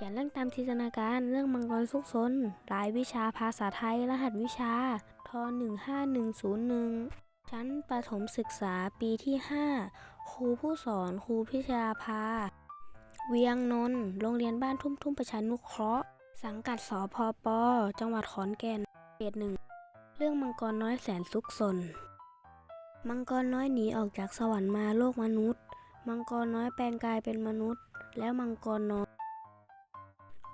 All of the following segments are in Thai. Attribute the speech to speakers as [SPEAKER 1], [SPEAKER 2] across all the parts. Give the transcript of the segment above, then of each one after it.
[SPEAKER 1] เขียนเรื่องตามจินตนาการเรื่องมังกรซุกซนรายวิชาภาษาไทย รหัสวิชาท15101 ชั้นประถมศึกษาปีที่ 5 ครูผู้สอนครูพิชาภา เวียงนนท์โรงเรียนบ้านทุ่มทุ่มประชานุเคราะห์ สังกัดสพป จังหวัดขอนแก่นเขตหนึ่ง เรื่องมังกรน้อยแสนซุกซน มังกรน้อยหนีออกจากสวรรค์มาโลกมนุษย์ มังกรน้อยแปลงกายเป็นมนุษย์ แล้วมังกรน้อย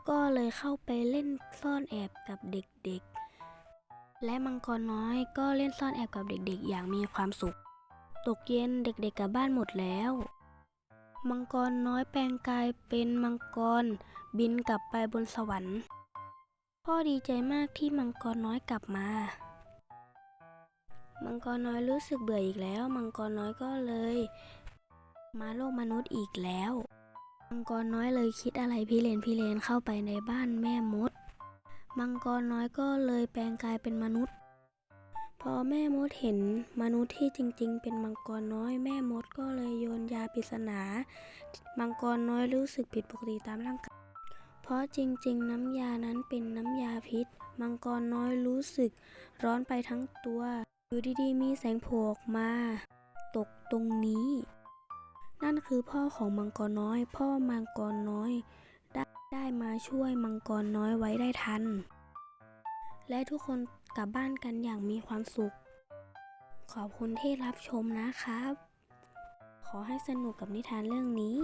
[SPEAKER 1] ก็เลยเข้าไปเล่นซ่อนแอบกับเด็กๆ และมังกรน้อยก็เล่นซ่อนแอบกับเด็กๆ อย่างมีความสุข ตกเย็นเด็กๆกลับบ้านหมดแล้ว มังกรน้อยแปลงกายเป็นมังกรบินกลับไปบนสวรรค์พ่อดีใจมากที่มังกรน้อยกลับมา มังกรน้อยรู้สึกเบื่ออีกแล้ว มังกรน้อยก็เลย มาโลกมนุษย์อีกแล้ว มังกรน้อยเลยคิดอะไรพี่เลนพี่เลนเข้าไปในบ้านแม่มด มังกรน้อยก็เลยแปลงกายเป็นมนุษย์ พอแม่มดเห็นมนุษย์ที่จริง ๆ เป็นมังกรน้อย แม่มดก็เลยโยนยาปริศนา มังกรน้อยรู้สึกผิดปกติตามร่างกาย เพราะจริง ๆ น้ำยานั้นเป็นน้ำยาพิษ มังกรน้อยรู้สึกร้อนไปทั้งตัว อยู่ดีๆ มีแสงโผล่ออกมา ตกตรงนี้ นั่นคือพ่อของมังกรน้อย พ่อมังกรน้อย ได้ได้มาช่วยมังกรน้อยไว้ได้ทัน และทุกคนกลับบ้านกันอย่างมีความสุข ขอบคุณที่รับชมนะครับ ขอให้สนุกกับนิทานเรื่องนี้